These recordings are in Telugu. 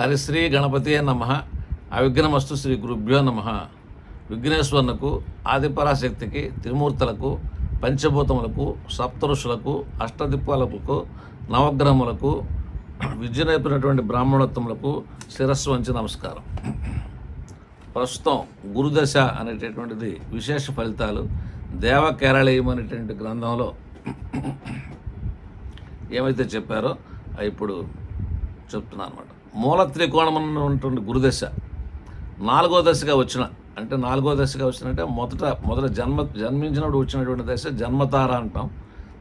హరిశ్రీ గణపతి నమ. అవిఘ్నమస్తు శ్రీ గురుభ్యో నమ. విఘ్నేశ్వరునకు ఆదిపరాశక్తికి త్రిమూర్తులకు పంచభూతములకు సప్తఋషులకు అష్టదిప్పాలకు నవగ్రహములకు విద్య నేర్పినటువంటి బ్రాహ్మణోత్తములకు శిరస్సు వంచి నమస్కారం. ప్రస్తుతం గురుదశ అనేటటువంటిది విశేష ఫలితాలు. దేవ కేరళీయం అనేటువంటి గ్రంథంలో ఏమైతే చెప్పారో ఇప్పుడు చెప్తున్నాను అనమాట మూల త్రికోణమైనటువంటి గురుదశ నాలుగో దశగా వచ్చిన అంటే నాలుగో దశగా వచ్చినట్టే మొదట మొదట జన్మ జన్మించినప్పుడు వచ్చినటువంటి దశ జన్మతార అంటాం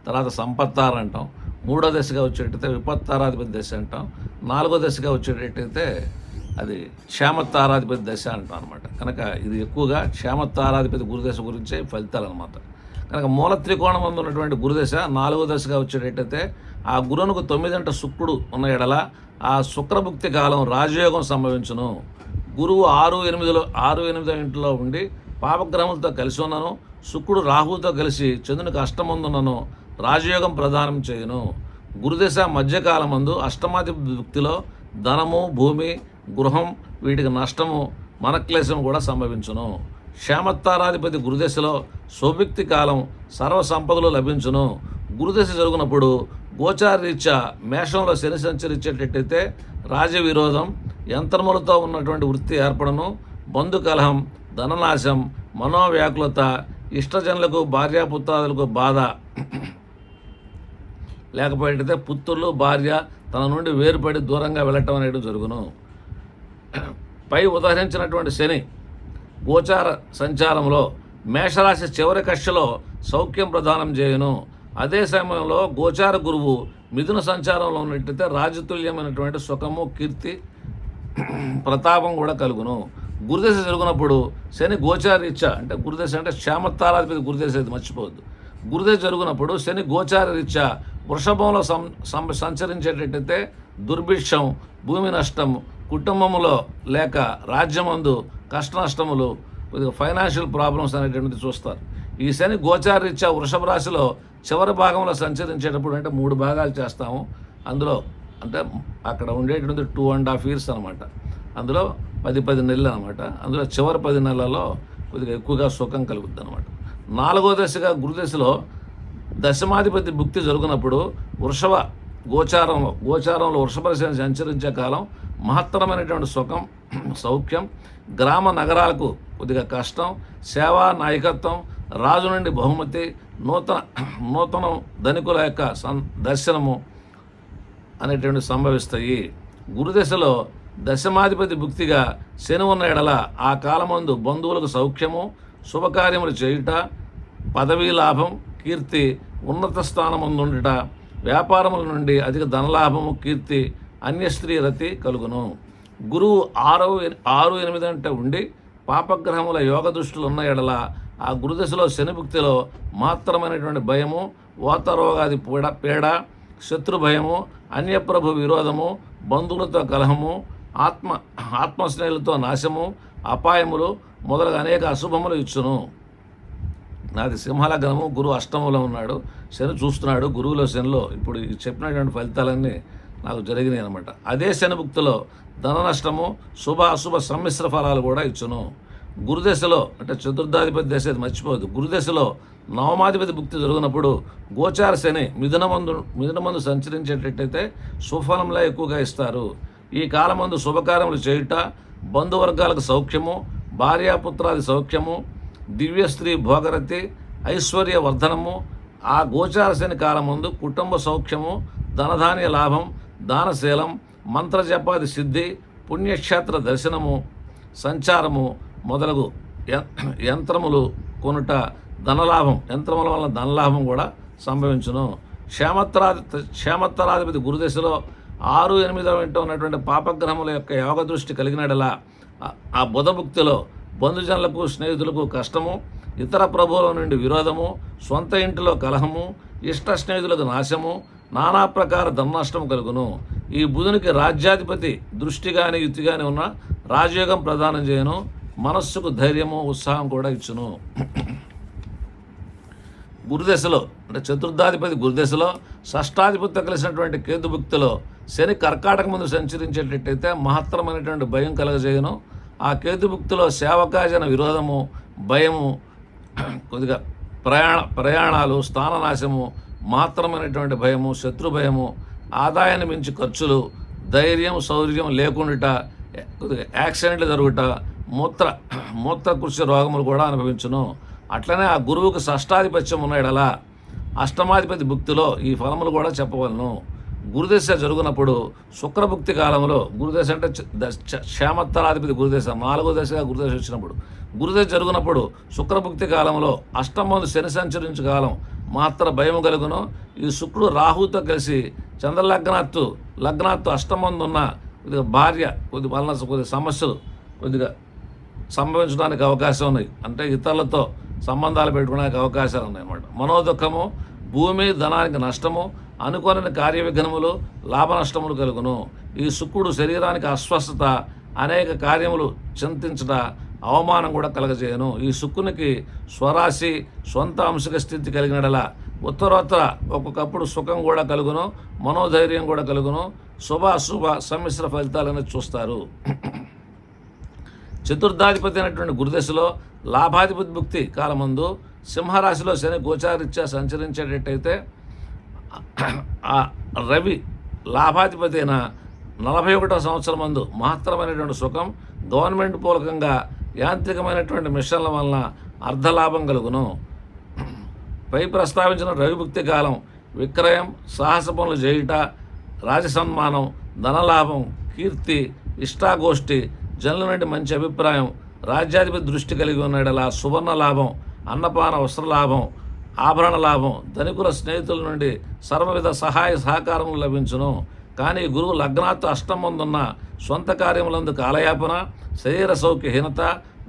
తర్వాత సంపత్తార అంటాం మూడో దశగా వచ్చేటైతే విపత్తారాధిపతి దశ అంటాం నాలుగో దశగా వచ్చేటట్టయితే అది క్షేమతారాధిపతి దశ అంటాం అనమాట కనుక ఇది ఎక్కువగా క్షేమతారాధిపతి గురుదశ గురించే ఫలితాలు అనమాట కనుక మూల త్రికోణం ఉన్నటువంటి గురుదశ నాలుగో దశగా వచ్చేటట్టయితే ఆ గురువునకు తొమ్మిదంట శుక్రుడు ఉన్న ఎడల ఆ శుక్రభుక్తి కాలం రాజయోగం సంభవించును. గురువు ఆరు ఎనిమిదిలో ఆరు ఎనిమిదో ఇంట్లో ఉండి పాపగ్రహములతో కలిసి ఉన్నను శుక్రుడు రాహువుతో కలిసి చంద్రునికి అష్టమందున్నను రాజయోగం ప్రదానం చేయును. గురుదశ మధ్యకాలమందు అష్టమాది భుక్తిలో ధనము భూమి గృహం వీటికి నష్టము మనక్లేశం కూడా సంభవించును. క్షేమత్తారాధిపతి గురుదశలో సౌభిక్తి కాలం సర్వసంపదలు లభించును. గురుదశ జరుగునప్పుడు గోచారరీత్యా మేషంలో శని సంచరించేటట్టయితే రాజవిరోధం యంత్రములతో ఉన్నటువంటి వృత్తి ఏర్పడను. బంధు కలహం ధననాశం మనోవ్యాకులత ఇష్టజనులకు భార్యాపుత్రాదులకు బాధ. లేకపోతే పుత్రులు భార్య తన నుండి వేరుపడి దూరంగా వెళ్ళటం అనేది జరుగును. పై ఉదహరించినటువంటి శని గోచార సంచారంలో మేషరాశి చివరి కక్షలో సౌఖ్యం ప్రదానం చేయును. అదే సమయంలో గోచార గురువు మిథున సంచారంలో ఉన్నట్టయితే రాజతుల్యమైనటువంటి సుఖము కీర్తి ప్రతాపం కూడా కలుగును. గురుదశ జరుగునప్పుడు శని గోచారీత్యా అంటే గురుదశ అంటే క్షేమతారాధిపతి గురుదశ ఇది మర్చిపోవద్దు. గురుదశ జరుగునప్పుడు శని గోచారరీత్యా వృషభంలో సం సంచరించేటట్టయితే దుర్భిక్షం భూమి నష్టం కుటుంబంలో లేక రాజ్యమందు కష్ట నష్టములు కొద్దిగా ఫైనాన్షియల్ ప్రాబ్లమ్స్ అనేటువంటిది చూస్తారు. ఈ శని గోచారరీత్యా వృషభ రాశిలో చివరి భాగంలో సంచరించేటప్పుడు అంటే మూడు భాగాలు చేస్తాము. అందులో అంటే అక్కడ ఉండేటువంటి టూ అండ్ హాఫ్ ఇయర్స్ అనమాట అందులో పది పది నెలలు అనమాట అందులో చివరి పది నెలలలో కొద్దిగా ఎక్కువగా సుఖం కలుగుద్ది అనమాట నాలుగో దశగా గురుదశలో దశమాధిపతి భుక్తి జరుగునప్పుడు వృషభ గోచారంలో గోచారంలో వృషభ సంచరించే కాలం మహత్తరమైనటువంటి సుఖం సౌఖ్యం గ్రామ నగరాలకు కొద్దిగా కష్టం సేవా నాయకత్వం రాజు నుండి బహుమతి నూతన నూతన ధనికుల యొక్క సన్ దర్శనము అనేటువంటి సంభవిస్తాయి. గురుదశలో దశమాధిపతి భుక్తిగా శని ఉన్న ఎడల ఆ కాలమందు బంధువులకు సౌఖ్యము శుభకార్యములు చేయుట పదవీ లాభం కీర్తి ఉన్నత స్థానముందుండుట వ్యాపారముల నుండి అధిక ధనలాభము కీర్తి అన్యస్త్రీ రతి కలుగును. గురువు ఆరో ఆరు ఎనిమిది అంటే ఉండి పాపగ్రహముల యోగ దృష్టిలు ఉన్న ఎడల ఆ గురుదశలో శనిభుక్తిలో మాత్రమైనటువంటి భయము వాతరోగాది పీడ పీడ శత్రు భయము అన్యప్రభు విరోధము బంధువులతో కలహము ఆత్మ ఆత్మస్నేహితులతో నాశము అపాయములు మొదలగు అనేక అశుభములు ఇచ్చును. నాది సింహలగ్నము గురువు అష్టమంలో ఉన్నాడు. శని చూస్తున్నాడు. గురువులో శనిలో ఇప్పుడు చెప్పినటువంటి ఫలితాలన్నీ నాకు జరిగినాయి అనమాట అదే శనిభుక్తిలో ధన నష్టము శుభ అశుభ సమ్మిశ్ర ఫలాలు కూడా ఇచ్చును. గురుదశలో అంటే చతుర్థాధిపతి దశ అది మర్చిపోదు గురుదశలో నవమాధిపతి భుక్తి జరిగినప్పుడు గోచార శని మిథునమందు మిథునమందు సంచరించేటట్టయితే సుఫలంలా ఎక్కువగా ఇస్తారు. ఈ కాలమందు శుభకార్యములు చేయుట బంధువర్గాలకు సౌఖ్యము భార్యాపుత్రాది సౌఖ్యము దివ్య స్త్రీ భోగరతి ఐశ్వర్య వర్ధనము ఆ గోచారశని కాలముందు కుటుంబ సౌఖ్యము ధనధాన్య లాభం దానశీలం మంత్రజపాది సిద్ధి పుణ్యక్షేత్ర దర్శనము సంచారము మొదలగు యంత్రములు కొనుట ధనలాభం యంత్రముల వలన ధనలాభం కూడా సంభవించును క్షేమత్తరాధి క్షేమత్తరాధిపతి గురుదశలో ఆరు ఎనిమిదవ వెంట ఉన్నటువంటి పాపగ్రహముల యొక్క యోగ దృష్టి కలిగినడలా ఆ- ఆ బుధభుక్తిలో బంధుజనులకు స్నేహితులకు కష్టము ఇతర ప్రభువుల నుండి విరోధము సొంత ఇంటిలో కలహము ఇష్ట స్నేహితులకు నాశము నానా ప్రకార ధననష్టం కలుగును. ఈ బుధునికి రాజ్యాధిపతి దృష్టి కానీ యుతి కానీ ఉన్న రాజయోగం ప్రదానం చేయను మనస్సుకు ధైర్యము ఉత్సాహం కూడా ఇచ్చును. గురుదశలో అంటే చతుర్థాధిపతి గురుదశలో షష్టాధిపతితో కలిసినటువంటి కేతుభుక్తిలో శని కర్కాటక ముందు సంచరించేటట్టయితే మహత్తరమైనటువంటి భయం కలగజేయను. ఆ కేతుభుక్తిలో సేవకాజన విరోధము భయము కొద్దిగా ప్రయాణ ప్రయాణాలు స్థాననాశము మాత్రమైనటువంటి భయము శత్రు భయము ఆదాయాన్ని మించి ఖర్చులు ధైర్యం శౌర్యం లేకుండా కొద్దిగా యాక్సిడెంట్లు జరుగుట మూత్ర మూత్రకృషి రోగములు కూడా అనుభవించును. అట్లనే ఆ గురువుకు షష్టాధిపత్యం ఉన్నాడలా అష్టమాధిపతి భుక్తిలో ఈ ఫలములు కూడా చెప్పవలను. గురుదశ జరుగునప్పుడు శుక్రభుక్తి కాలంలో గురుదశ అంటే క్షేమత్తరాధిపతి గురుదశ నాలుగో దశగా గురుదశ వచ్చినప్పుడు. గురుదశ జరుగునప్పుడు శుక్రభుక్తి కాలంలో అష్టమందు శని సంచరించు కాలం మాత్ర భయం కలుగును. ఈ శుక్రుడు రాహుతో కలిసి చంద్రలగ్నాత్తు లగ్నాత్తు అష్టమందు ఉన్న కొద్దిగా భార్య కొద్ది వలన కొద్ది సమస్యలు కొద్దిగా సంభవించడానికి అవకాశం ఉన్నాయి. అంటే ఇతరులతో సంబంధాలు పెట్టుకోవడానికి అవకాశాలు ఉన్నాయన్నమాట. మనోదుఖము భూమి ధనానికి నష్టము అనుకోని కార్య విఘ్నములు లాభ నష్టములు కలుగును. ఈ శుక్రుడు శరీరానికి అస్వస్థత అనేక కార్యములు చింతించట అవమానం కూడా కలగజేయను. ఈ శుక్రునికి స్వరాశి సొంత అంశక స్థితి కలిగినడల ఉత్తరోత్తర ఒక్కొక్కప్పుడు సుఖం కూడా కలుగును మనోధైర్యం కూడా కలుగును శుభ అశుభ సమ్మిశ్ర ఫలితాలని చూస్తారు. చతుర్థాధిపతి అయినటువంటి గురుదశలో లాభాధిపతి భుక్తి కాలమందు సింహరాశిలో శని గోచారిత్యా సంచరించేటట్టయితే రవి లాభాధిపతి అయిన నలభై ఒకటో సంవత్సరం మందు మహత్తరమైనటువంటి సుఖం గవర్నమెంట్ పూలకంగా యాంత్రికమైనటువంటి మిషన్ల వలన అర్ధలాభం కలుగును. పై ప్రస్తావించిన రవిభుక్తి కాలం విక్రయం సాహస పనులు చేయుట రాజసన్మానం ధనలాభం కీర్తి ఇష్టాగోష్ఠి జనుల నుండి మంచి అభిప్రాయం రాజ్యాధిపతి దృష్టి కలిగి ఉన్నాడలా సువర్ణ లాభం అన్నపాన వస్త్రలాభం ఆభరణ లాభం ధనికుల స్నేహితుల నుండి సర్వవిధ సహాయ సహకారం లభించును. కానీ గురువు లగ్నాత్తు అష్టమందున్న సొంత కార్యములందు కాలయాపన శరీర సౌఖ్యహీనత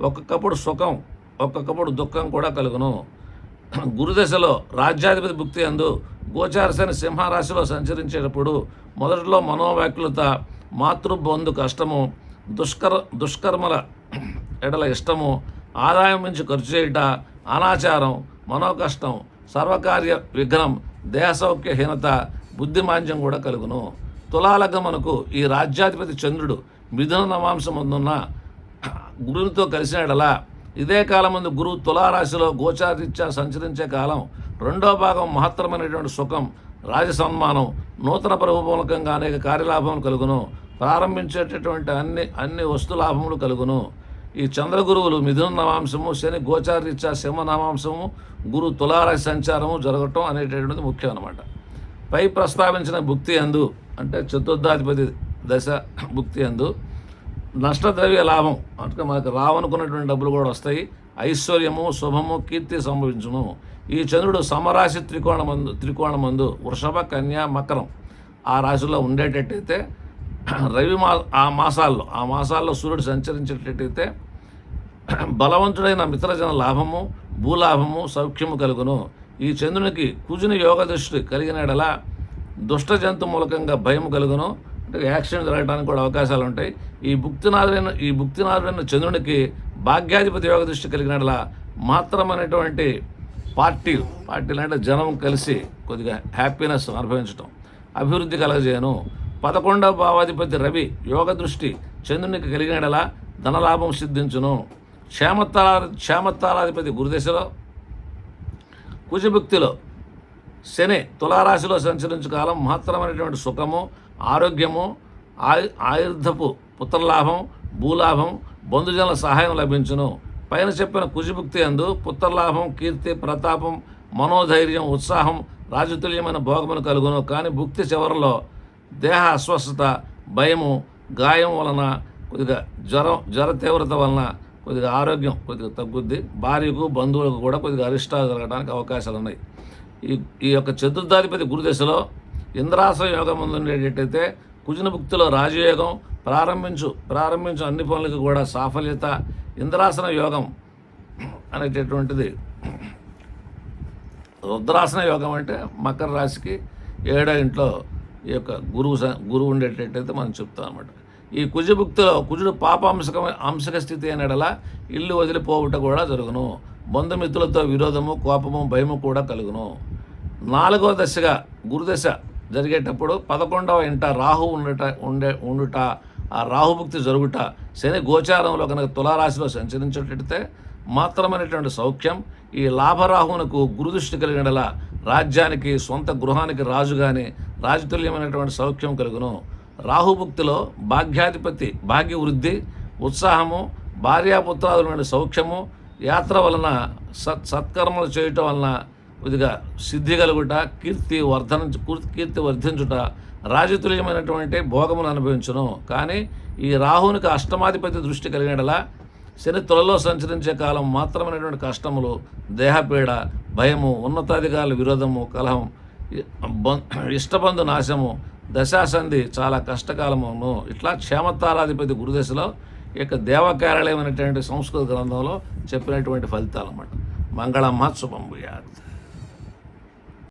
ఒక్కొక్కప్పుడు సుఖం ఒక్కొక్కప్పుడు దుఃఖం కూడా కలుగును. గురుదశలో రాజ్యాధిపతి భుక్తి అందు గోచారసేన సింహరాశిలో సంచరించేటప్పుడు మొదటిలో మనోవ్యాకులత మాతృబంధు కష్టము దుష్కర దుష్కర్మల ఎడల ఇష్టము ఆదాయం నుంచి ఖర్చు చేయుట అనాచారం మనోకష్టం సర్వకార్య విఘ్నం దేహసౌఖ్యహీనత బుద్ధిమాంద్యం కూడా కలుగును. తులాలగ్నమునకు ఈ రాజ్యాధిపతి చంద్రుడు మిథున నవాంశం ముందున్న గురువుతో కలిసినడలా. ఇదే కాలం ముందు గురువు తులారాశిలో గోచారీత్యా సంచరించే కాలం రెండో భాగం మహత్తరమైనటువంటి సుఖం రాజసన్మానం నూతన ప్రభు మూలకంగా అనేక కార్యలాభములు కలుగును. ప్రారంభించేటటువంటి అన్ని అన్ని వస్తులాభములు కలుగును. ఈ చంద్రగురువులు మిథున నామాంశము శని గోచారీత్యా సింహ నామాంశము గురు తులారాశి సంచారము జరగటం అనేటటువంటిది ముఖ్యం అన్నమాట. పై ప్రస్తావించిన భుక్తి అందు అంటే చతుర్థాధిపతి దశ భుక్తి అందు నష్టద్రవ్య లాభం అంటే మనకు రావనుకున్నటువంటి డబ్బులు కూడా వస్తాయి. ఐశ్వర్యము శుభము కీర్తి సంభవించును. ఈ చంద్రుడు సమరాశి త్రికోణమందు త్రికోణమందు వృషభ కన్యా మకరం ఆ రాశిలో ఉండేటట్టయితే రవి మా ఆ మాసాల్లో ఆ మాసాల్లో సూర్యుడు సంచరించేటట్టయితే బలవంతుడైన మిత్రజన లాభము భూలాభము సౌఖ్యము కలుగును. ఈ చంద్రునికి కుజుని యోగ దృష్టి కలిగినడలా దుష్ట జంతు మూలకంగా భయం కలుగును. అంటే యాక్సిడెంట్ జరగడానికి కూడా అవకాశాలు ఉంటాయి. ఈ భుక్తినాథుడైన ఈ భుక్తినాథుడైన చంద్రునికి భాగ్యాధిపతి యోగ దృష్టి కలిగినట్ల మాత్రమైనటువంటి పార్టీలు పార్టీలు అంటే జనం కలిసి కొద్దిగా హ్యాపీనెస్ అనుభవించటం అభివృద్ధి కలగజేయను. పదకొండవ భావాధిపతి రవి యోగ దృష్టి చంద్రునికి కలిగినడలా ధనలాభం సిద్ధించును. క్షేమత్తాల క్షేమత్తాలాధిపతి గురుదశలో కుజభుక్తిలో శని తులారాశిలో సంచరించు కాలం మహత్తరమైనటువంటి సుఖము ఆరోగ్యము ఆయు ఆయుర్ధపు పుత్రలాభం భూలాభం బంధుజనుల సహాయం లభించును. పైన చెప్పిన కుజిభుక్తి అందు పుత్రలాభం కీర్తి ప్రతాపం మనోధైర్యం ఉత్సాహం రాజతుల్యమైన భోగమును కలుగును. కానీ భుక్తి చివరిలో దేహ అస్వస్థత భయము గాయం వలన కొద్దిగా జ్వరం జ్వర తీవ్రత వలన కొద్దిగా ఆరోగ్యం కొద్దిగా తగ్గుద్ది. భార్యకు బంధువులకు కూడా కొద్దిగా అరిష్టాలు జరగడానికి అవకాశాలు ఉన్నాయి. ఈ ఈ యొక్క చతుర్థాధిపతి గురుదశలో ఇంద్రాసన యోగం ముందు ఉండేటట్టయితే కుజున భుక్తిలో రాజయోగం ప్రారంభించు ప్రారంభించు అన్ని పనులకు కూడా సాఫల్యత ఇంద్రాసన యోగం అనేటటువంటిది. రుద్రాసన యోగం అంటే మకర రాశికి ఏడో ఇంట్లో ఈ యొక్క గురువు స- గురువు ఉండేటట్టయితే మనం చెప్తాం అనమాట ఈ కుజభుక్తిలో కుజుడు పాప అంశక అంశక స్థితి అనేడలా ఇల్లు వదిలిపోవుట కూడా జరుగును. బంధుమిత్రులతో విరోధము కోపము భయము కూడా కలుగును. నాలుగవ దశగా గురుదశ జరిగేటప్పుడు పదకొండవ ఇంట రాహు ఉండట ఉండే ఉండుట ఆ రాహుభుక్తి జరుగుట శని గోచారంలో కనుక తులారాశిలో సంచరించేటట్టే మాత్రమైనటువంటి సౌఖ్యం ఈ లాభరాహువునకు గురుదృష్టి కలిగినలా రాజ్యానికి సొంత గృహానికి రాజు కానీ రాజతుల్యమైనటువంటి సౌఖ్యం కలుగును. రాహుభుక్తిలో భాగ్యాధిపతి భాగ్య వృద్ధి ఉత్సాహము భార్యాపుత్రాదులైన సౌఖ్యము యాత్ర వలన సత్ సత్కర్మలు చేయటం వలన ఇదిగా సిద్ధి కలుగుట కీర్తి వర్ధన కీర్తి వర్ధించుట రాజతుల్యమైనటువంటి భోగమును అనుభవించును. కానీ ఈ రాహునికి అష్టమాధిపతి దృష్టి కలిగినలా శని తులలో సంచరించే కాలం మాత్రమైనటువంటి కష్టములు దేహపీడ భయము ఉన్నతాధికారుల విరోధము కలహం బం- ఇష్టబంధు నాశము దశాసంధి చాలా కష్టకాలమును ఇట్లా క్షేమతారాధిపతి గురుదశలో యొక్క దేవకార్యాలయం అనేటువంటి సంస్కృత గ్రంథంలో చెప్పినటువంటి ఫలితాలు అన్నమాట మంగళమ్మ శుభం భూయాత్.